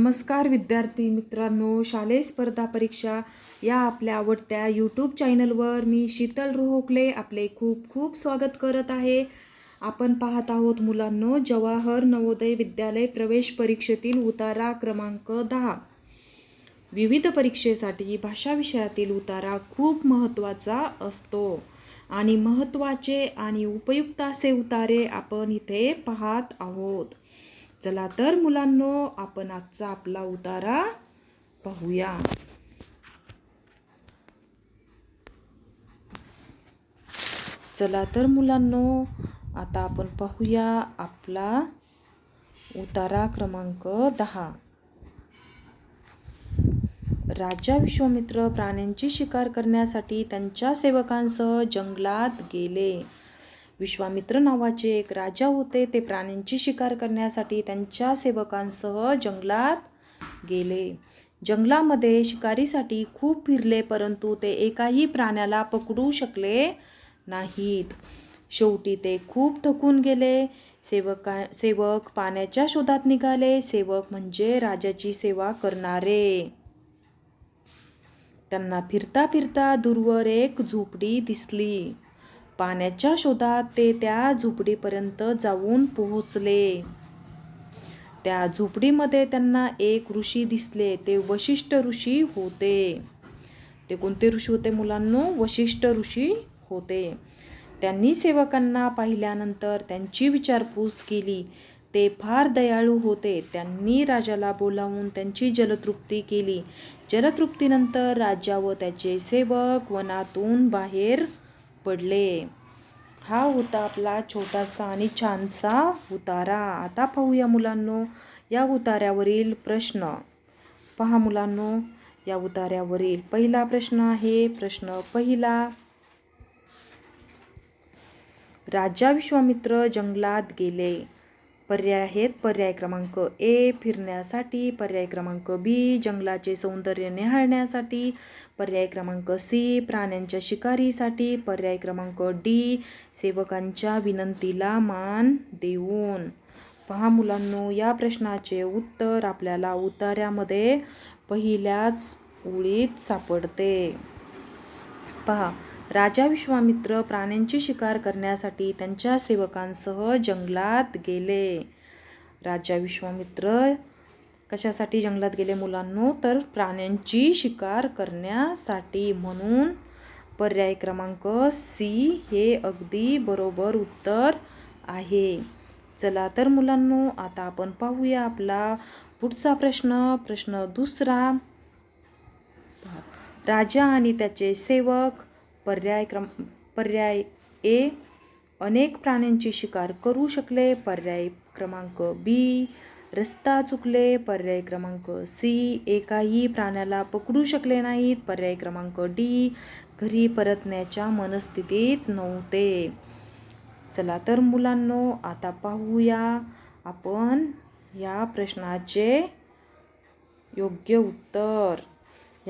नमस्कार विद्यार्थी मित्रांनो शालेय स्पर्धा परीक्षा या आपल्या आवडत्या यूट्यूब चॅनलवर मी शीतल रोहोकले आपले खूप खूप स्वागत करत आहे. आपण पाहत आहोत मुलांनो जवाहर नवोदय विद्यालय प्रवेश परीक्षेतील उतारा क्रमांक दहा. विविध परीक्षेसाठी भाषा विषयातील उतारा खूप महत्त्वाचा असतो आणि महत्त्वाचे आणि उपयुक्त असे उतारे आपण इथे पाहत आहोत. चला तर मुलांनो आपण आजचा आपला उतारा पाहूया. चला तर मुलांनो आता आपण पाहूया आपला उतारा क्रमांक दहा. राजा विश्वामित्र प्राण्यांची शिकार करण्यासाठी त्यांच्या सेवकांसह जंगलात गेले. विश्वामित्र नावाचे एक राजा होते. ते प्राण्यांची शिकार करण्यासाठी त्यांच्या सेवकांसह जंगलात गेले. जंगलामध्ये शिकारीसाठी खूप फिरले परंतु ते एकाही प्राण्याला पकडू शकले नाहीत. शेवटी ते खूप थकून गेले. सेवका सेवक पाण्याच्या शोधात निघाले. सेवक म्हणजे राजाची सेवा करणारे. त्यांना फिरता फिरता दूरवर एक झोपडी दिसली. पाण्याच्या शोधात ते त्या झोपडीपर्यंत जाऊन पोहोचले. त्या झोपडीमध्ये त्यांना एक ऋषी दिसले. ते वशिष्ठ ऋषी होते. ते कोणते ऋषी होते मुलांनो? वशिष्ठ ऋषी होते. त्यांनी सेवकांना पाहिल्यानंतर त्यांची विचारपूस केली. ते फार दयाळू होते. त्यांनी राजाला बोलावून त्यांची जलतृप्ती केली. जलतृप्तीनंतर राजा व त्याचे सेवक वनातून बाहेर पडले. हा होता आपला छोटासा आणि छानसा उतारा. आता पाहूया मुलांनो या उतार्यावरील प्रश्न. पहा मुलांनो या उतार्यावरील पहिला प्रश्न आहे. प्रश्न पहिला राजा विश्वामित्र जंगलात गेले. पर्याय आहेत. पर्याय क्रमांक ए फिरण्यासाठी. पर्याय क्रमांक बी जंगलाचे सौंदर्य निहाळण्यासाठी. पर्याय क्रमांक सी प्राण्यांच्या शिकारीसाठी. पर्याय क्रमांक डी सेवकांच्या विनंतीला मान देऊन. पहा मुलांनो या प्रश्नाचे उत्तर आपल्याला उतार्यामध्ये पहिल्याच ओळीत सापडते. पहा राजा विश्वामित्र प्राण्यांची शिकार करण्यासाठी त्यांच्या सेवकांसह जंगलात गेले. राजा विश्वामित्र कशासाठी जंगलात गेले मुलांनो? तर प्राण्यांची शिकार करण्यासाठी म्हणून पर्याय क्रमांक सी हे अगदी बरोबर उत्तर आहे. चला तर मुलांनो आता आपण पाहूया आपला पुढचा प्रश्न. प्रश्न दुसरा राजा आणि त्याचे सेवक पर्याय क्रम पर्याय ए अनेक प्राण्यांची शिकार करू शकले. पर्याय क्रमांक बी रस्ता चुकले. पर्याय क्रमांक सी एकाही प्राण्याला पकडू शकले नाहीत. पर्याय क्रमांक डी घरी परतण्याच्या मनस्थितीत नव्हते. चला तर मुलांनो आता पाहूया आपण या प्रश्नाचे योग्य उत्तर.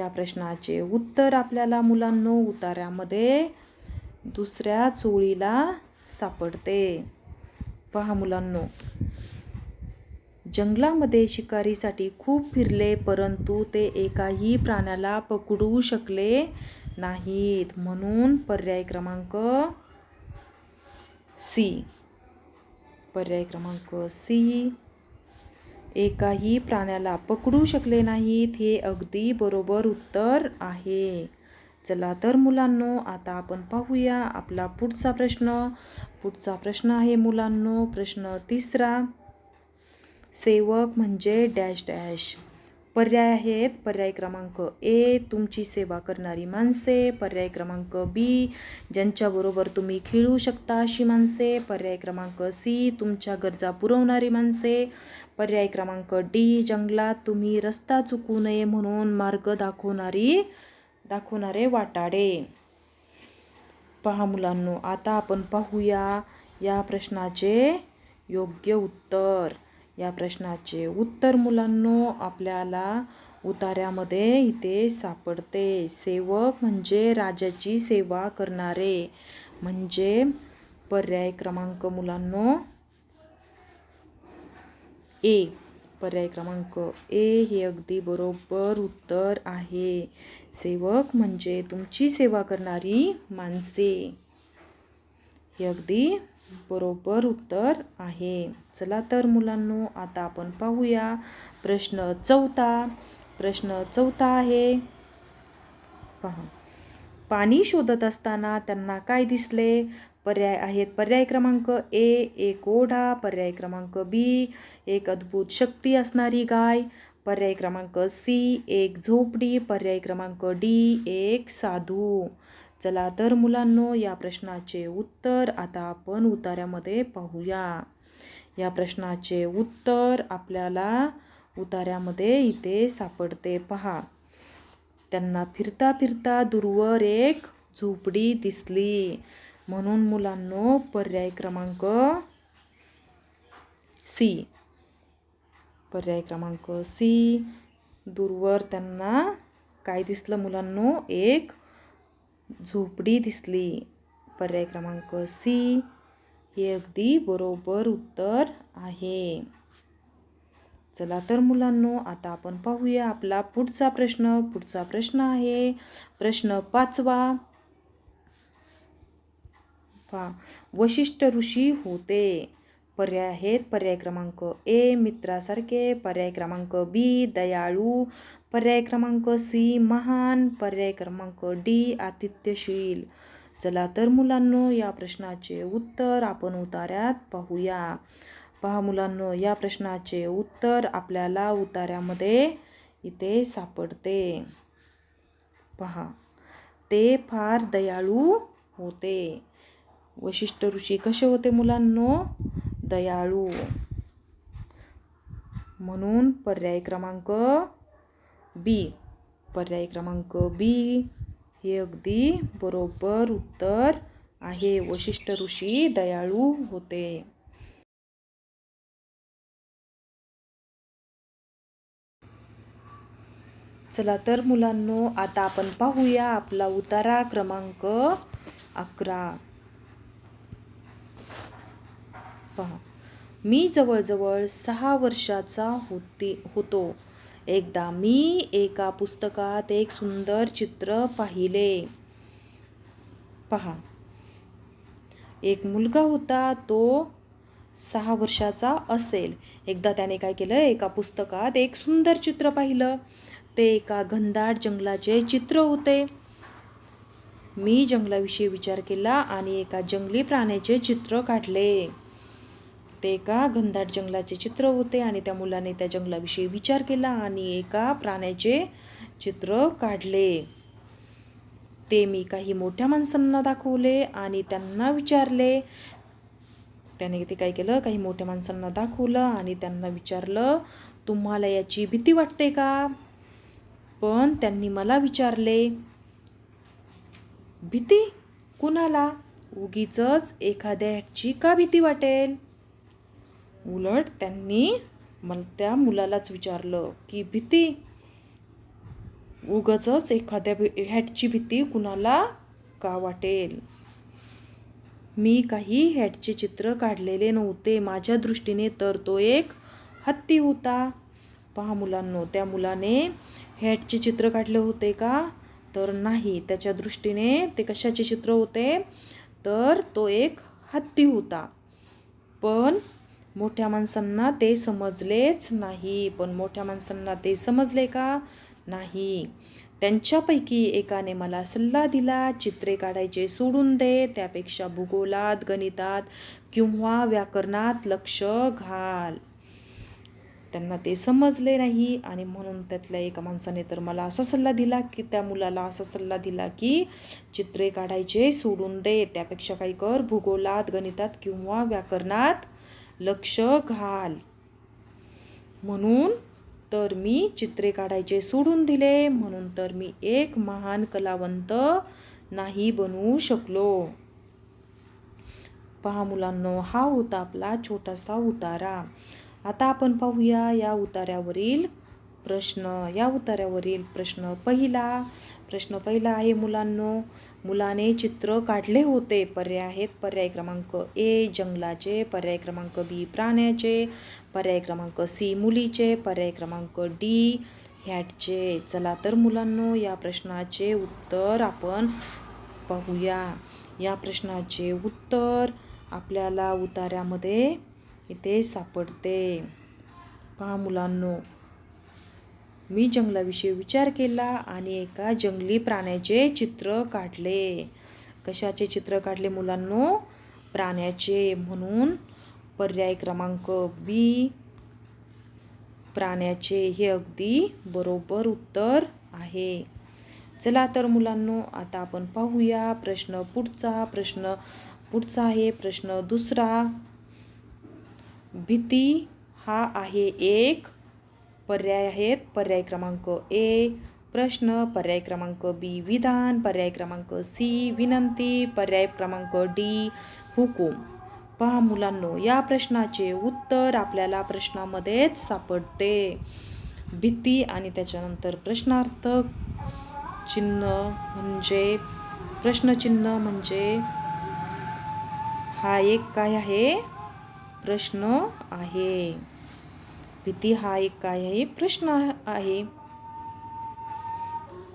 या प्रश्नाचे उत्तर आपल्याला मुलांनो उतार्यामध्ये दुसऱ्या चोळीला सापडते. पहा मुलांनो जंगलामध्ये शिकारीसाठी खूप फिरले परंतु ते एकाही प्राण्याला पकडू शकले नाहीत. म्हणून पर्याय क्रमांक सी. पर्याय क्रमांक सी. एकाही प्राण्याला पकडू शकले नाहीत हे अगदी बरोबर उत्तर आहे. चला तर मुलांनो आता आपण पाहूया आपला पुढचा प्रश्न. पुढचा प्रश्न आहे मुलांनो प्रश्न तिसरा. सेवक म्हणजे डॅश डॅश. पर्याय आहेत. पर्याय क्रमांक ए तुमची सेवा करणारी माणसे. पर्याय क्रमांक बी ज्यांच्याबरोबर तुम्ही खेळू शकता अशी माणसे. पर्याय क्रमांक सी तुमच्या गरजा पुरवणारी माणसे. पर्याय क्रमांक डी जंगलात तुम्ही रस्ता चुकू नये म्हणून मार्ग दाखवणारी दाखवणारे वाटाडे. पहा मुलांनो आता आपण पाहूया या प्रश्नाचे योग्य उत्तर. या प्रश्नाचे उत्तर मुलांनो आपल्याला उतार्यामध्ये इथे सापडते. सेवक म्हणजे राजाची सेवा करणारे. म्हणजे पर्याय क्रमांक मुलांनो ए. पर्याय क्रमांक ए हे अगदी बरोबर उत्तर आहे. सेवक म्हणजे तुमची सेवा करणारी माणसे. हे अगदी बरोबर उत्तर आहे. चला तर मुलांनो आता आपण पाहूया प्रश्न चौथा. प्रश्न चौथा आहे. पहा. पाणी शोधत असताना त्यांना काय दिसले? पर्याय आहेत. पर्याय क्रमांक ए एक ओढा. पर्याय क्रमांक बी एक अद्भुत शक्ती असणारी गाय. पर्याय क्रमांक सी एक झोपडी. पर्याय क्रमांक डी एक साधू. चला तर मुलांनो या प्रश्नाचे उत्तर आता आपण उतार्यामध्ये पाहूया. या प्रश्नाचे उत्तर आपल्याला उतार्यामध्ये इथे सापडते. पहा. त्यांना फिरता फिरता दूरवर एक झोपडी दिसली. म्हणून मुलांनो पर्याय क्रमांक सी. पर्याय क्रमांक सी. दूरवर त्यांना काय दिसलं मुलांनो? एक झोपडी दिसली. पर्याय क्रमांक सी हे अगदी बरोबर उत्तर आहे. चला तर मुलांनो आता आपण पाहूया आपला पुढचा प्रश्न. पुढचा प्रश्न आहे प्रश्न पाचवा. पहा वशिष्ठ ऋषी होते. पर्याय आहेत. पर्याय क्रमांक ए मित्रासारखे. पर्याय क्रमांक बी दयाळू. पर्याय क्रमांक सी महान. पर्याय क्रमांक डी आतिथ्यशील. चला तर मुलांनो या प्रश्नाचे उत्तर आपण उतार्यात पाहूया. पहा मुलांनो या प्रश्नाचे उत्तर आपल्याला उतार्यामध्ये इथे सापडते. पहा ते फार दयाळू होते. वशिष्ठ ऋषी कसे होते मुलांनो? दयाळू. म्हणून पर्याय क्रमांक बी पर्याय क्रमांक बी हे अगदी बरोबर उत्तर आहे. वशिष्ठ ऋषी दयाळू होते. चला तर मुलांनो आता आपण पाहूया आपला उतारा क्रमांक अकरा. पहा. मी जवळजवळ सहा वर्षाचा होती होतो. एकदा मी एका पुस्तकात एक सुंदर चित्र पाहिले. पहा. एक मुलगा होता तो सहा वर्षाचा असेल. एकदा त्याने काय केलं एका पुस्तकात एक सुंदर चित्र पाहिलं. ते एका घनदाट जंगलाचे चित्र होते. मी जंगलाविषयी विचार केला आणि एका जंगली प्राण्याचे चित्र काढले. ते एका घनदाट जंगलाचे चित्र होते आणि त्या मुलाने त्या जंगलाविषयी विचार केला आणि एका प्राण्याचे चित्र काढले. ते मी काही मोठ्या माणसांना दाखवले आणि त्यांना विचारले. त्याने ते काय केलं? काही मोठ्या माणसांना दाखवलं आणि त्यांना विचारलं तुम्हाला याची भीती वाटते का? पण त्यांनी मला विचारले भीती? कुणाला? उगीच एखाद्याची का भीती वाटेल? उलट त्यांनी मला त्या मुलालाच विचारलं की भीती? उगच एखाद्या हॅटची भीती कुणाला का वाटेल? मी काही हॅटचे चित्र काढलेले नव्हते. माझ्या दृष्टीने तर तो एक हत्ती होता. पहा मुलांनो त्या मुलाने हॅटचे चित्र काढले होते का? तर नाही. त्याच्या दृष्टीने ते कशाचे चित्र होते? तर तो एक हत्ती होता. पण मोठ्या माणसांना ते समजलेच नाही. पण मोठ्या माणसांना ते समजले का? नाही. त्यांच्यापैकी एकाने मला सल्ला दिला चित्रे काढायचे सोडून दे त्यापेक्षा भूगोलात गणितात किंवा व्याकरणात लक्ष घाल. त्यांना ते समजले नाही आणि म्हणून त्यातल्या एका माणसाने तर मला असा सल्ला दिला की त्या मुलाला असा सल्ला दिला की चित्रे काढायचे सोडून दे त्यापेक्षा काही कर भूगोलात गणितात किंवा व्याकरणात लक्ष घाल. म्हणून तर मी चित्रे काढायचे सोडून दिले. म्हणून तर मी एक महान कलावंत नाही बनवू शकलो. पहा मुलांनो हा होता आपला छोटासा उतारा. आता आपण पाहूया या उतार्यावरील प्रश्न. या उतार्यावरील प्रश्न पहिला. प्रश्न पहिला आहे मुलांनो मुलाने चित्र काढले होते. पर्याय आहेत. पर्याय क्रमांक ए जंगलाचे. पर्याय क्रमांक बी प्राण्याचे. पर्याय क्रमांक सी मुलीचे. पर्याय क्रमांक डी हॅटचे चला तर मुलांनो या प्रश्नाचे उत्तर आपण पाहूया. या प्रश्नाचे उत्तर आपल्याला उतार्यामध्ये इथे सापडते. पहा मुलांनो मी जंगलाविषयी विचार केला आणि एका जंगली प्राण्याचे चित्र काढले. कशाचे चित्र काढले मुलांनो? प्राण्याचे. म्हणून पर्याय क्रमांक बी प्राण्याचे हे अगदी बरोबर उत्तर आहे. चला तर मुलांनो आता आपण पाहूया प्रश्न पुढचा. प्रश्न पुढचा आहे. प्रश्न दुसरा. भीती हा आहे एक. पर्याय आहेत. पर्याय क्रमांक ए प्रश्न. पर्याय क्रमांक बी विधान. पर्याय क्रमांक सी विनंती. पर्याय क्रमांक डी हुकूम. पहा मुलांनो या प्रश्नाचे उत्तर आपल्याला प्रश्नामध्येच सापडते. भीती आणि त्याच्यानंतर प्रश्नार्थ चिन्ह म्हणजे प्रश्नचिन्ह म्हणजे हा एक काय आहे? प्रश्न आहे. भीती हा एक काय आहे? प्रश्न आहे.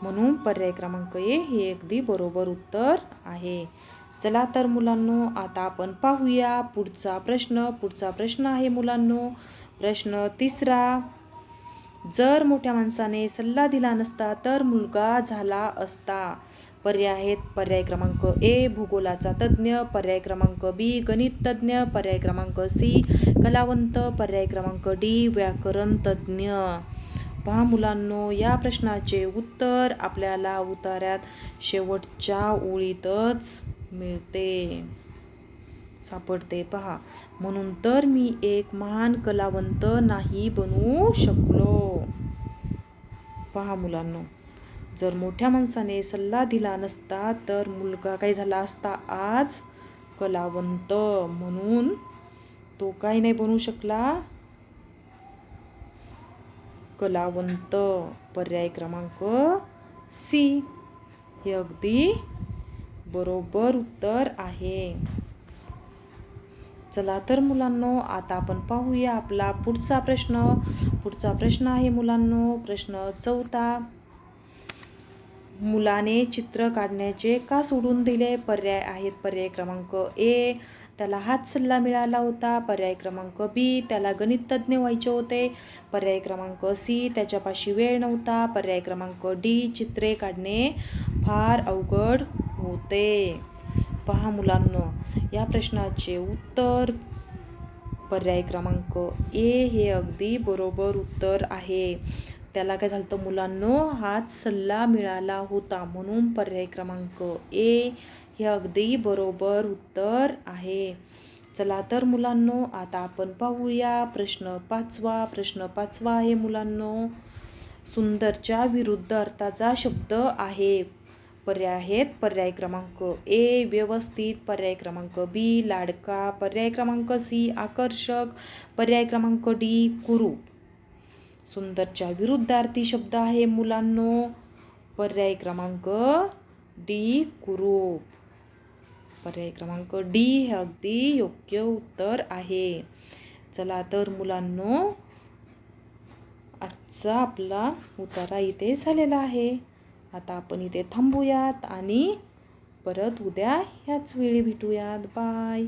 म्हणून पर्याय क्रमांक ए हे अगदी बरोबर उत्तर आहे. चला तर मुलांनो आता आपण पाहूया पुढचा प्रश्न. पुढचा प्रश्न आहे मुलांनो. प्रश्न तिसरा. जर मोठ्या माणसाने सल्ला दिला नसता तर मुलगा झाला असता. पर्याय आहेत. पर्याय क्रमांक ए भूगोलाचा तज्ज्ञ पर्याय क्रमांक बी गणित तज्ज्ञ पर्याय क्रमांक सी कलावंत. पर्याय क्रमांक डी व्याकरण तज्ज्ञ पहा मुलांनो या प्रश्नाचे उत्तर आपल्याला उतार्यात शेवटच्या ओळीतच मिळते. सापडते. पहा. म्हणून तर मी एक महान कलावंत नाही बनू शकलो. पहा मुलांनो. जर मोठ्या माणसाने सल्ला दिला नसता तर मुलगा काय झाला असता? आज कलावंत म्हणून तो काय नाही बनू शकला. कलावंत पर्याय क्रमांक सी हे अगदी बरोबर उत्तर आहे. चला तर मुलांनो आता आपण पाहूया आपला पुढचा प्रश्न. पुढचा प्रश्न आहे मुलांनो प्रश्न चौथा. मुलाने चित्र काढण्याचे का सोडून दिले? पर्याय आहेत. पर्याय क्रमांक ए त्याला हाच सल्ला मिळाला होता. पर्याय क्रमांक बी त्याला गणिततज्ज्ञ व्हायचे होते. पर्याय क्रमांक सी त्याच्यापाशी वेळ नव्हता. पर्याय क्रमांक डी चित्रे काढणे फार अवघड होते. पहा मुलांनो या प्रश्नाचे उत्तर. पर्याय क्रमांक ए हे अगदी बरोबर उत्तर आहे. त्याला काय झालं मुलांनो? हाच सल्ला मिळाला होता. म्हणून पर्याय क्रमांक ए हे अगदी बरोबर उत्तर आहे. चला तर मुलांनो आता आपण पाहूया प्रश्न पाचवा. प्रश्न पाचवा आहे मुलांनो. सुंदरच्या विरुद्ध अर्थाचा शब्द आहे. पर्याय आहेत. पर्याय क्रमांक ए व्यवस्थित. पर्याय क्रमांक बी लाडका. पर्याय क्रमांक सी आकर्षक. पर्याय क्रमांक डी कुरूप. सुंदरच्या विरुद्धार्थी शब्द आहे मुलांनो. पर्याय क्रमांक डी कुरूप. पर्याय क्रमांक डी हे अगदी योग्य उत्तर आहे. चला तर मुलांनो आजचा आपला उतारा इथे झालेला आहे. आता आपण इथे थांबूयात आणि परत उद्या ह्याच वेळी भेटूयात. बाय.